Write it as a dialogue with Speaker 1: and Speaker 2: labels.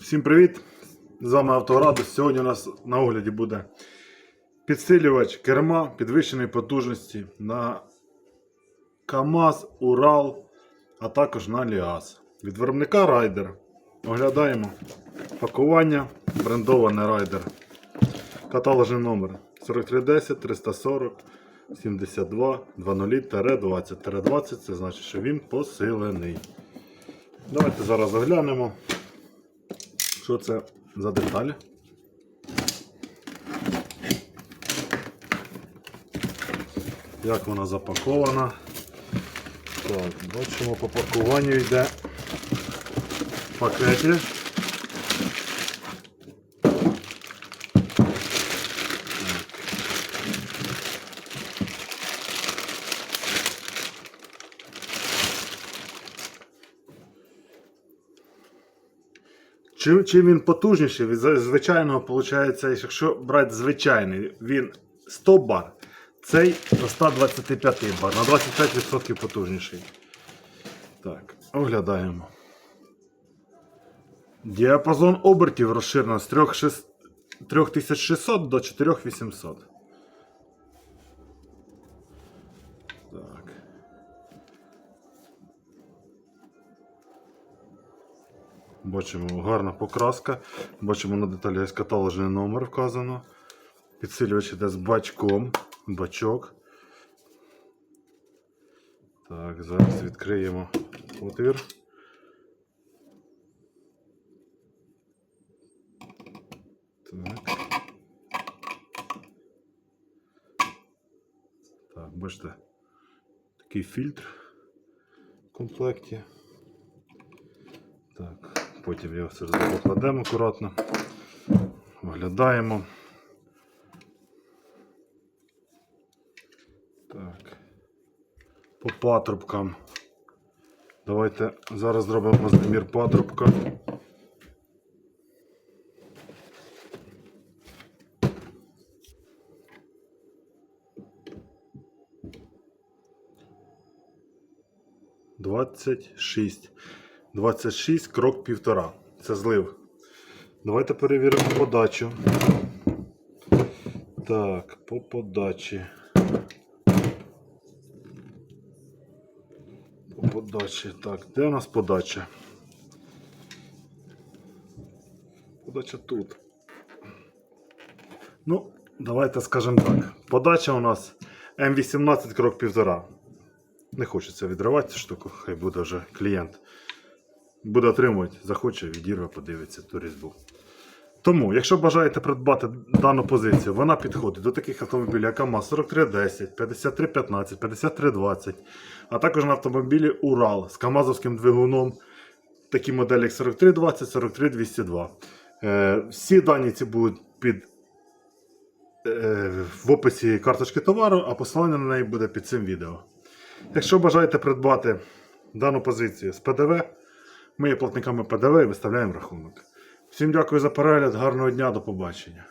Speaker 1: Всім привіт! З вами Автоградус. Сьогодні у нас на огляді буде підсилювач керма підвищеної потужності на КАМАЗ, Урал, а також на Ліас. Від виробника Райдер. Оглядаємо пакування, брендоване Райдер. Каталожний номер 4310 340 72 20 20 Це значить, що він посилений. Давайте зараз оглянемо. Що це за деталь? Як вона запакована? Так, бачимо, по пакуванню йде в пакеті. Чим, чим він потужніший, від звичайного виходить, якщо брати звичайний, він 100 бар, цей до 125 бар, на 25% потужніший. Так, оглядаємо. Діапазон обертів розширено з 3600 3600 до 4800. Так. Бачимо гарна покраска. Бачимо на деталі каталожний номер вказано. Підсилювач іде з бачком. Бачок. Так, зараз відкриємо отвір. Так. Так, бачите, такий фільтр в комплекті. Так, потім його все покладемо акуратно. Оглядаємо. Так. По патрубкам. Давайте зараз зробимо замір патрубка. Двадцять шість. 26 крок півтора. Це злив. Давайте перевіримо подачу. Так, по подачі. По подачі. Так, де у нас подача? Подача тут. Ну, давайте скажемо так. Подача у нас М18 крок півтора. Не хочеться відривати штуку, хай буде вже клієнт буде отримувати, захоче, відірве, подивиться ту різьбу. Тому, якщо бажаєте придбати дану позицію, вона підходить до таких автомобілів, як КАМАЗ 4310, 5315, 5320, а також на автомобілі Урал з КАМАЗовським двигуном, такі моделі як 4320, 43202. Е, всі дані ці будуть під, е, в описі карточки товару, а посилання на неї буде під цим відео. Якщо бажаєте придбати дану позицію з ПДВ, ми є платниками ПДВ і виставляємо рахунок. Всім дякую за перегляд, гарного дня, до побачення.